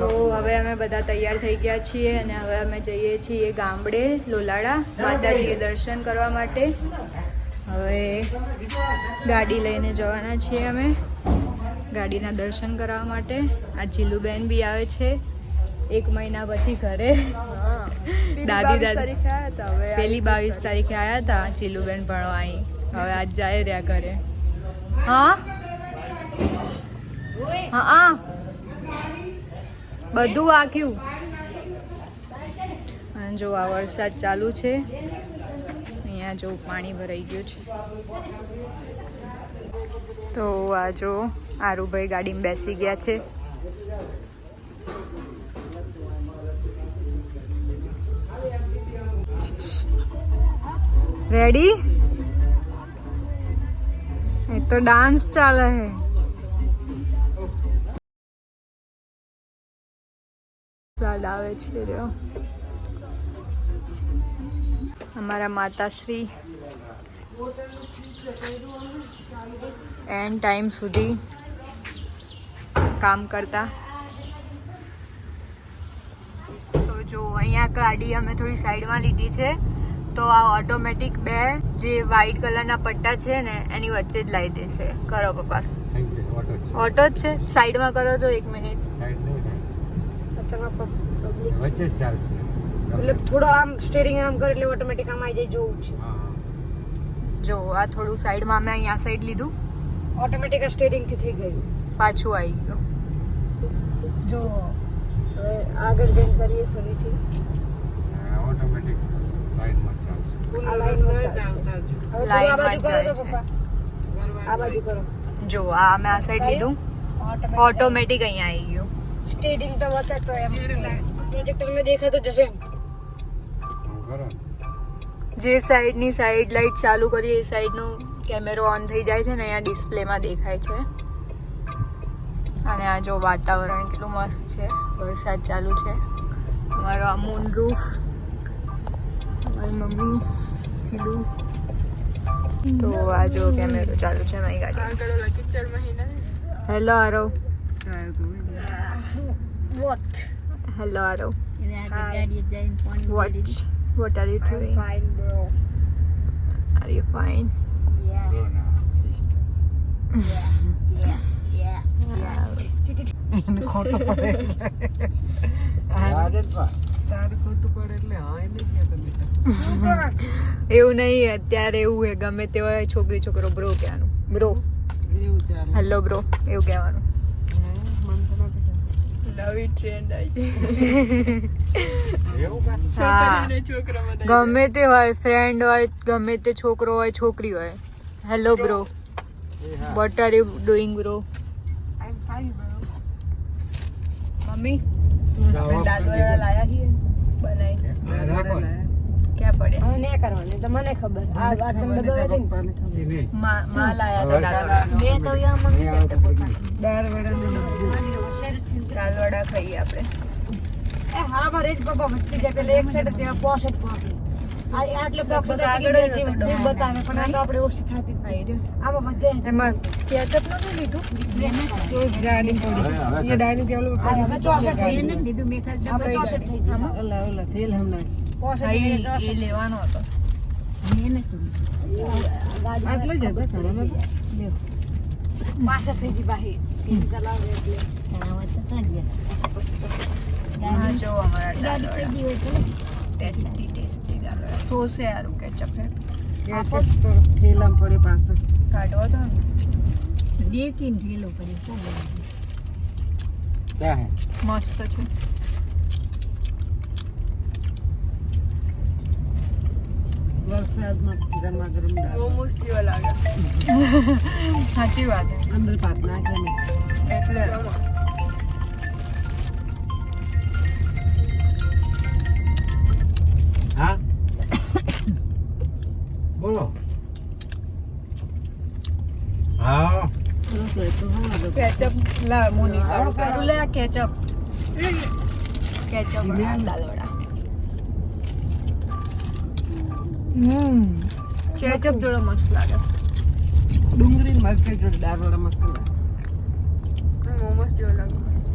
તો હવે અમે બધા તૈયાર થઈ ગયા છીએ અને હવે અમે જઈએ છીએ ગામડે લોલાડા માતાજીએ દર્શન કરવા માટે. હવે ગાડી લઈને જવાના છીએ અમે ગાડીના દર્શન કરવા માટે. આ જીલુબેન બી આવે છે એક મહિના પછી ઘરે. દાદી દાદી. પેલી બાવીસ તારીખે. આવ્યા હતા જીલુબેન ભણવા અહીં. હવે આજ જાય રહ્યા ઘરે. હા? હા હા. બધું વાંક્યું જો આ વરસાદ ચાલુ છે. અહીંયા જો પાણી ભરાઈ ગયું છે. તો આ જો આરુભાઈ ગાડીમાં બેસી ગયા છે. રેડી એ તો ડાન્સ ચાલે હે સ્વાદ આવે છે રહ્યો અમારા માતાશ્રી એન્ડ ટાઈમ સુધી કામ કરતા. તો જો અહીંયા ગાડી અમે થોડી સાઈડમાં લીધી છે. તો આ ઓટોમેટિક બે જે વ્હાઈટ કલરના પટ્ટા છે ને એની વચ્ચે જ લાવી દેશે. કરો પપ્પા. ઓટો જ છે. સાઈડમાં કરો જો એક મિનિટ. વચ્ચે જ ચાલશે. એટલે થોડો આમ સ્ટેરિંગ આમ કરે એટલે ઓટોમેટિક આમ આવી જાય જોવું છે. જો આ થોડું સાઈડમાં અમે અહીંયા સાઈડ લીધું. ઓટોમેટિક આ સ્ટેરિંગથી થઈ ગયું. પાછું આવી ગયું. જો હવે આગળ જઈને કરીએ ફરીથી. ઓટોમેટિક લાઈનમાં ચાલશે. આ લાઈનમાં ચાલશે. આ બાજુ કરો તો જાય પપ્પા. આ બાજુ કરો. જો આ અમે આ સાઈડ લીધું. ઓટોમેટિક અહીંયા આવી ગયું. સ્ટેડિંગ તો બતાતો એમ. પ્રોજેક્ટરમાં દેખાતો જશે કરો જે સાઈડની સાઈડ લાઈટ ચાલુ કરીએ એ સાઈડનો કેમેરો ઓન થઈ જાય છે ને અહીંયા ડિસ્પ્લેમાં દેખાય છે. અને આ જો વાતાવરણ કેટલું મસ્ત છે. વરસાદ ચાલુ છે. અમારો આ મૂન રૂફ અમારી મમ્મી ચીલુ. તો આ જો કેમેરો ચાલુ છે મારી ગાડી. Hello Aarav what Hello Aarav Hi. What what are you doing fine bro are you fine yeah જો ને, યા યા યાદ જ પા. એવું નહીં અત્યારે એવું હે ગમે તે હોય છોકરી છોકરો બ્રો કહેવાનું બ્રો હેલો બ્રો એવું કહેવાનું નવી ટ્રેન્ડ આવી એવું? કાં? હા. ગમે તે હોય ફ્રેન્ડ હોય ગમે તે છોકરો હોય છોકરી હોય. હેલો બ્રો એ હા. What are you doing bro I am fine bro mummy દાવા દાલ વડા લાયા છીએ. બનાવી આ રાખો ને. પડે. હવે ને કરવાની તો મને ખબર. આ વાત તમને દબાવે છે ને? માં માં લાયા હતા દાલ વડા નહીં આવે તો પછી. દાલ વડા ખાઈએ આપણે. એ હા મારે જ પપ્પા વચ્ચે જાય પેલે એક સાઈડ તે પોસ આટલો બોક્સ આગળ જ હતો બતાવે બતાવે પણ આ તો આપણે ઓછી થતી જ ખાઈ રહ્યો. નહીં. આમાં બધે એમાં કેચઅપ નતું લીધું. હવે- હવે આ હવે ચોસઠ થઈ ગયું. થઈ ચોસઠ. ઈ લેવાનો હતો પાછળ થઈ ગઈ બાહી ચલાવે એટલે હા જો અમારા દાલ વડા ટેસ્ટી ટેસ્ટી દાલ વડા સોસ છે યારું કેચઅપ હે કાઢવો તો ને. ક્યાં હે? મસ્ત છે વરસાદમાં ગરમા ગરમ દાળ. મોમોસ જેવા લાગે. સાચી વાત. હે. અંદર ભાત નાખે ને. એટલે હા? બોલો. હા. રસોઈ તો હા બધું. કેચઅપ લા મોની કાઢું તું લે કેચઅપ. કેચઅપ દાલ વડા. હમ. કેચઅપ જોડે મસ્ત લાગે. ડુંગળી મરચા જોડે દાળ વડા મસ્ત લાગે. મોમોસ જેવો લાગે મસ્ત.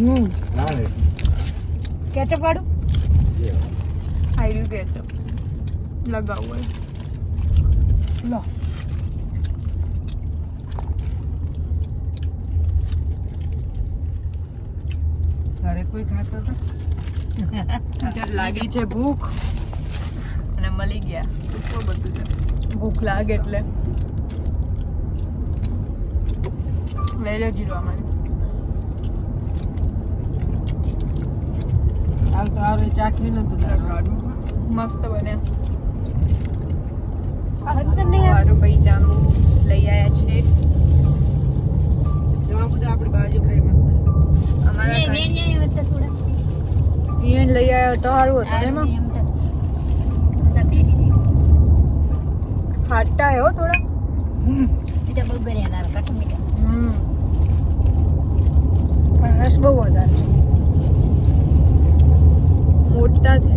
હમ. કેચઅપ વાળું? આઈ આઈડ્યું કેચઅપ. છે હોય. લો. ઘરે કોઈ ખાતો હતો લાગી છે ભૂખ. મળી ગયા બધું છે ભૂખ લાગે એટલે લઈ લો જીરવા માટે હાલ તો આવડે ચાખવી નતું મસ્ત બન્યા અંદર નહીં આવે. મારું ભાઈ જાંબુ લઈ આવ્યા છે જો બધા આપણી બાજુ પડે મસ્ત અમારા લઈ આવ્યો તો સારું હતું એમાં ખાટા હે હો થોડા. હમ. પણ રસ બહુ વધારે છે. મોટા છે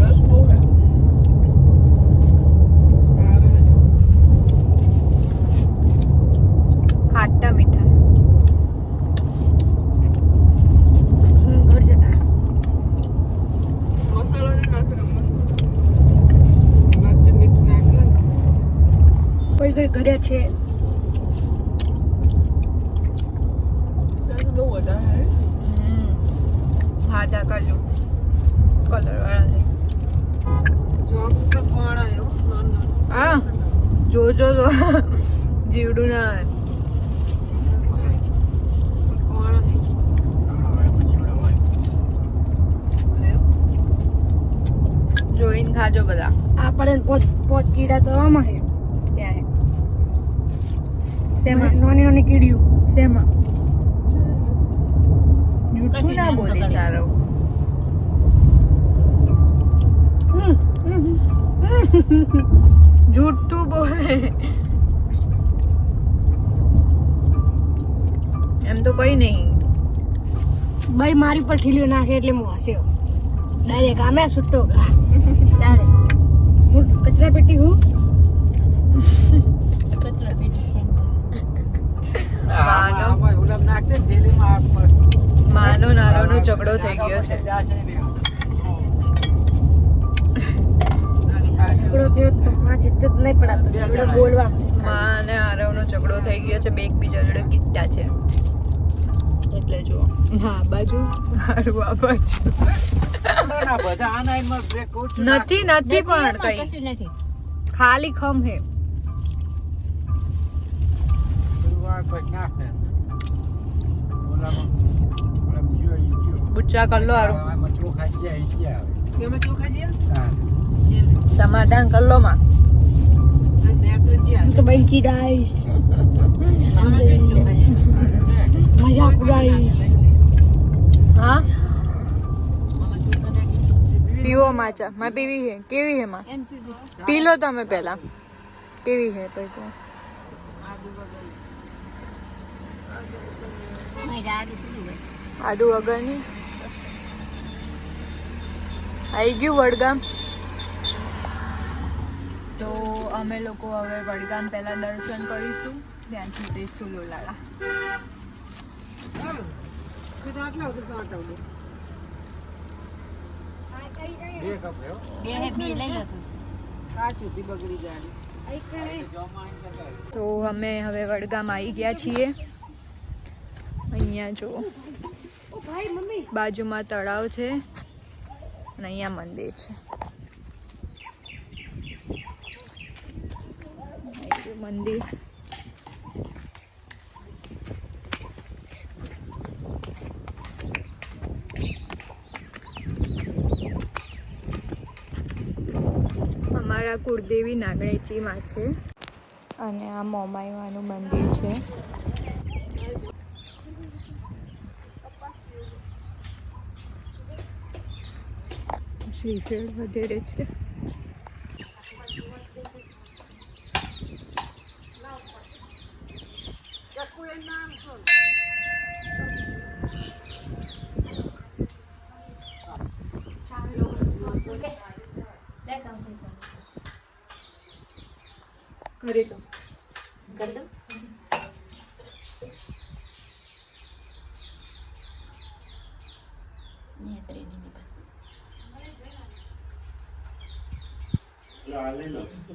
રસ બહુ છે ખાટા મીઠા હમ, ઘર જતા મસાલો ને નાખેલો મરચું મીઠું નાખેલું ને કોઈ કર્યા છે? બહુ વધારે હા. જા કરજો. કલર વાળા છે. હા જોજો તો. જીવડું ના. જોઈને ખાજો બધા. આપણે પોચ પોચ કીડા તો આમાં. શેમાં? નાની નાની કીડીયું શેમાં? જૂઠું ના બોલી સારો. જૂઠું બોલે. એમ તો કઈ નહીં. ભાઈ મારી પર ઠીલ્યો નાખે એટલે હું હસ્યો ડાયરેક્ટ આમે છૂટો હું કચરા પેટી હું? માનો. નારોનો ઝઘડો થઈ ગયો છે. ઝઘડો થયો તો માં જીત નહીં પડાતો ઝઘડો બોલવા માં અને આરવનો ઝઘડો થઈ ગયો છે બે એકબીજા જોડે ગીતા છે. એટલે જો હા બાજુ. હારું આ. નથી નથી પણ કઈ. ખાલી ખમ હે. બુચ્ચા હા. સમાધાન કરલો માં તો ચોખા છે. મજાક ઉડાડીશ હા. પીવો માચા માં પીવી હે કેવી હે માં પી લો તમે પહેલા કેવી હે પછી આદુ વગરની આવી ગયું વડગામ? તો અમે લોકો હવે વડગામ પહેલા દર્શન કરીશું ત્યાંથી જઈશું લોલાળા. તો. અમે હવે વડગામ આવી ગયા છીએ. અહીંયા જો ઓ ભાઈ મમ્મી બાજુમાં તળાવ છે અને અહીંયા મંદિર છે. મંદિર. અમારા કુળદેવી નાગણેચીમાં છે. અને આ મોમાઈમાનું મંદિર છે. શ્રીફળ વગેરે છે કરી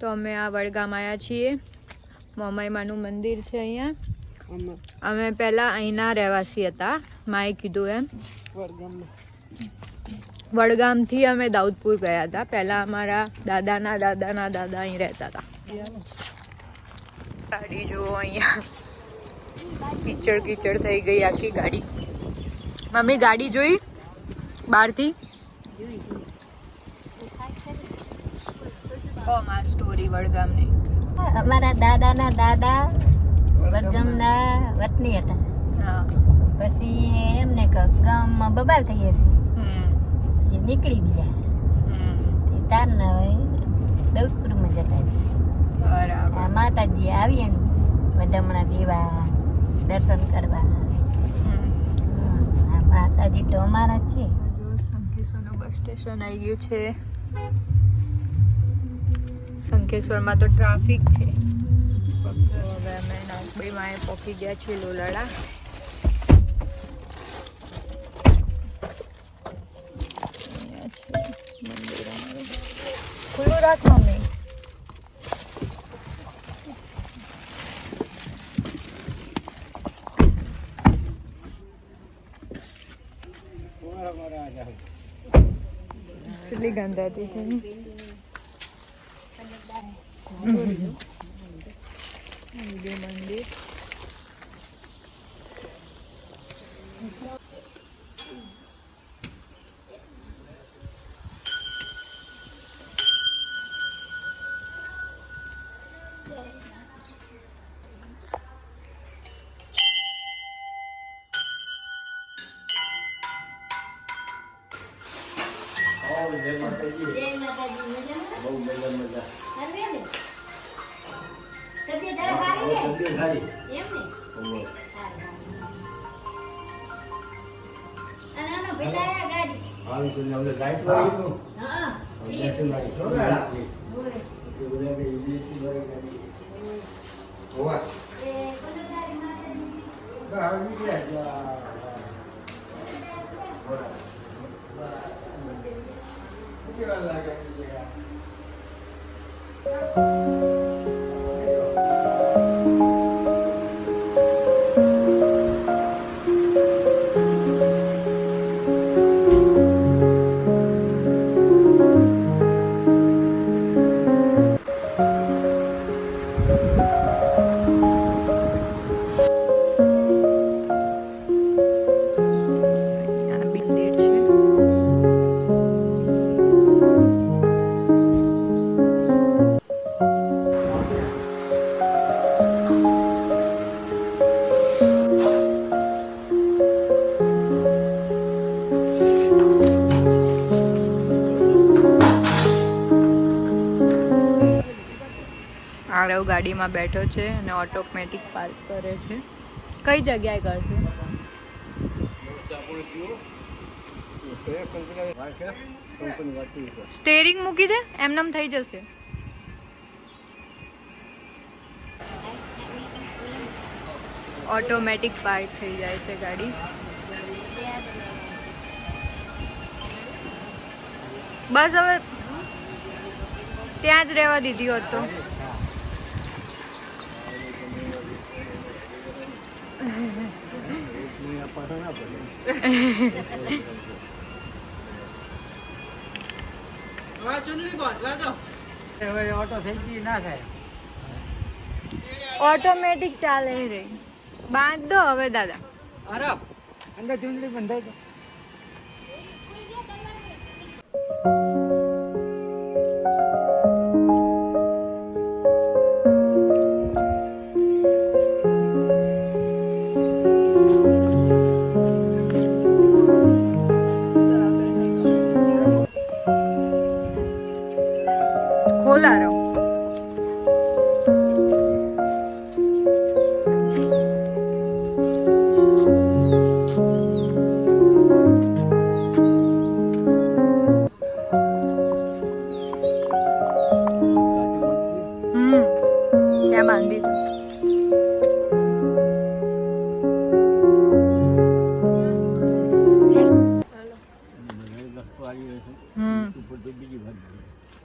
તો અમે આ વડગામ આવ્યા છીએ. મોમાઈમાનું મંદિર છે અહીંયા. અમે પહેલાં અહીંના રહેવાસી હતા, માએ કીધું એમ. વડગામથી અમે દાઉદપુર ગયા હતા. પહેલાં અમારા દાદાના દાદાના દાદા અહીં રહેતા હતા. ગાડી જુઓ અહીંયા. કીચડ કીચડ થઈ ગઈ આખી ગાડી. મમ્મી ગાડી જોઈ? બહારથી? કોમ સ્ટોરી વડગામની. અમારા દાદાના દાદા વડગામના વતની હતા. હા. પછી એમને ગામમાં બબાલ થઈ હશે એ નીકળી ગયા. તારના હોય દૌદપુરમાં જતા. બરાબર. માતાજી આવીએ ને વધામણા દેવા દર્શન કરવા. માતાજી તો અમારા જ છે. સંકેશ્વરનું બસ સ્ટેશન આવી ગયું છે. સંકેશ્વરમાં તો ટ્રાફિક છે. હવે અમે નાગભાઈ માએ પહોંચી ગયા છીએ લોલાડા. ખુલ્લું રાખ મમ્મી. કેટલી ગંધાતી ನಮ್ದು ಲೈಟ್ ಮಾಡಿದ್ರು ગાડીમાં બેઠો છે અને ઓટોમેટિક પાર્ક કરે છે. કઈ જગ્યાએ કરશે? સ્ટેરિંગ મૂકી દે એમનેમ થઈ જશે. ઓટોમેટિક પાર્ક થઈ જાય છે ગાડી. બસ હવે ત્યાં જ રહેવા દીધી હોત ઓટોમેટિક ચાલે રે. બાંધ દો હવે દાદા. અંદર ચૂંટણી બંધાઈ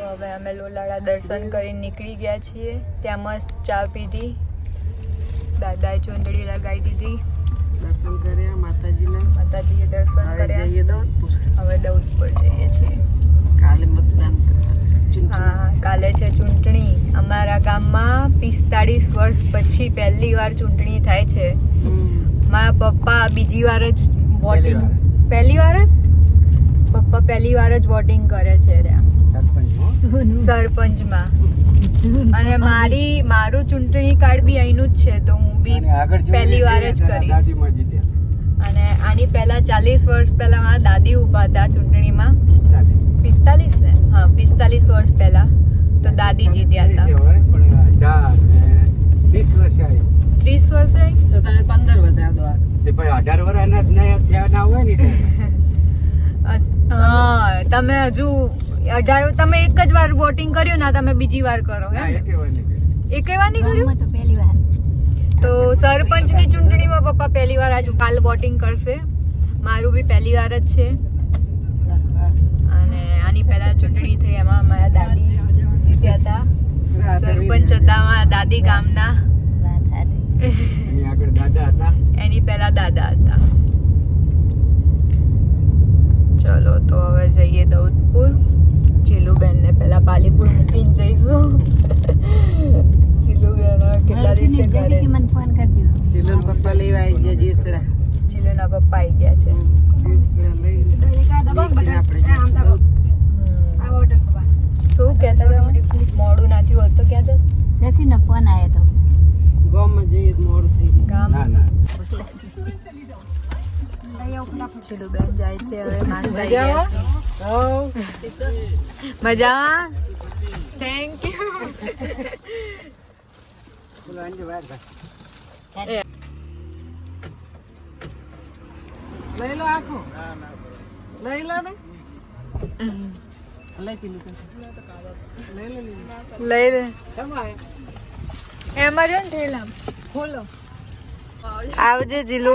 તો હવે અમે લોલાડા દર્શન કરીને નીકળી ગયા છીએ. ત્યાં મસ્ત ચા પીધી. દાદાએ ચૂંદડી લગાવી દીધી. દર્શન કર્યા માતાજીના. માતાજીએ દર્શન હવે કર્યા. જઈએ દૌદપુર હવે દૌદપુર જઈએ છીએ. કાલે મતદાન કરવાનું છે. ચૂંટણી. હા કાલે છે ચૂંટણી. અમારા ગામમાં પિસ્તાળીસ વર્ષ પછી પહેલી વાર ચૂંટણી થાય છે. મારા પપ્પા બીજી વાર જ વોટિંગ પહેલી વાર જ? પપ્પા પહેલી વાર જ વોટિંગ કરે છે રહ્યા સરપંચમાં. અને મારી મારું ચૂંટણી કાર્ડ બી અહીંનું જ છે તો હું બી પહેલી વાર જ કરીશ. અને આની પહેલા ચાલીસ વર્ષ પહેલા મારા દાદી ઊભા હતા ચૂંટણીમાં. પિસ્તાલીસ. ને? હા પિસ્તાલીસ વર્ષ પહેલા તો દાદી જીત્યા હતા. ત્રીસ વર્ષે ત્રીસ વર્ષે તો તને પંદર વધારે દો આ. તે ભાઈ અઢાર વર્ષના ના હોય ને હા તમે હજુ અઢાર તમે એક જ વાર વોટિંગ કર્યું ના તમે બીજી વાર કરો એક? વાર નહીં કર્યું. એકે વાર તો પહેલી વાર. તો સરપંચની ચૂંટણીમાં પપ્પા પહેલી વાર આજ કાલ વોટિંગ કરશે. મારું બી પહેલી વાર જ છે. અને આની પહેલા ચૂંટણી થઈ એમાં મારા દાદી હતા. સરપંચ હતા મારા દાદી ગામના વાત સાચી એની આગળ દાદા હતા એની પહેલા દાદા હતા ચલો તો હવે જઈએ દૌદપુર જીલુબેનને પહેલા પાલીપુર મૂકીને જઈશું જીલુબેન હવે કેટલા દિવસે ઘરે કે મને ફોન કરી દો ચિલન પપ્પા લેવા આવી ગયા જેસરા જીલુના પપ્પા આવી ગયા છે જેસરા લઈ બેસીને આપણે જઈશું દૌદ. હમ. શું કહેતા તમે મોડું ના થયું હોત તો ક્યાં જત જસીનો ફોન આવ્યો તો ગામમાં જઈએ તો મોડું થઈ જાય ગામ ના ના જીલુબેન જાય છે હવે માસ મજામાં? Thank you. લઈ લો આખું. લઈ લો ને. લઈ લે? એમાં જો ને થેલા ખોલો. આવજે જીલુ.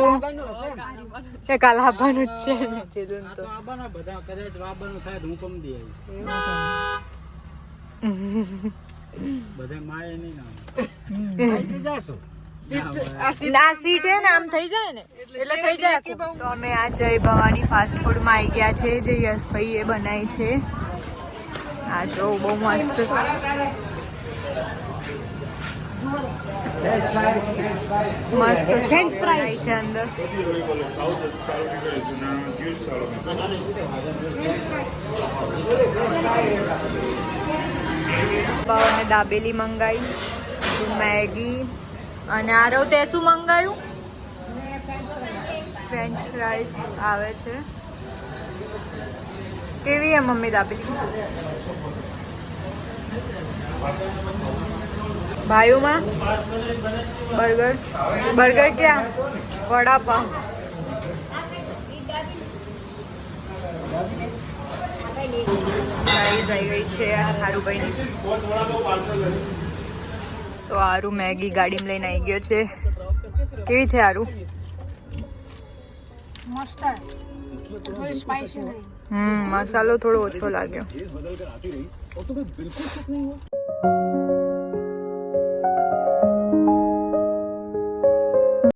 એ કાલ આવવાનું જ છે ને. જીલુ તો આવવાના બધા કદાચ આવવાનું થાય હું કમ દે બધે માય નહીં ના અમે આ જય ભવાની ફાસ્ટ ફૂડમાં છે, જે એ બનાવી છે. આ જો બહુ મસ્ત. મસ્ત ફ્રેન્ચ ફ્રાઈઝ છે અંદર. બાવાને દાબેલી મંગાવી મેગી, અને આરવ તે શું મંગાવ્યું ફ્રેન્ચ ફ્રાઈઝ આવે છે. કેવી હે મમ્મી દાબેલી? ભાઈઓમાં? બર્ગર? બર્ગર ક્યાં? વડાપાઉં આવી ગઈ છે હારુભાઈની. તો આરુ મેગી ગાડીમાં લઈને આવી ગયો છે. કેવી છે નહીં હમ મસાલો થોડો ઓછો લાગ્યો.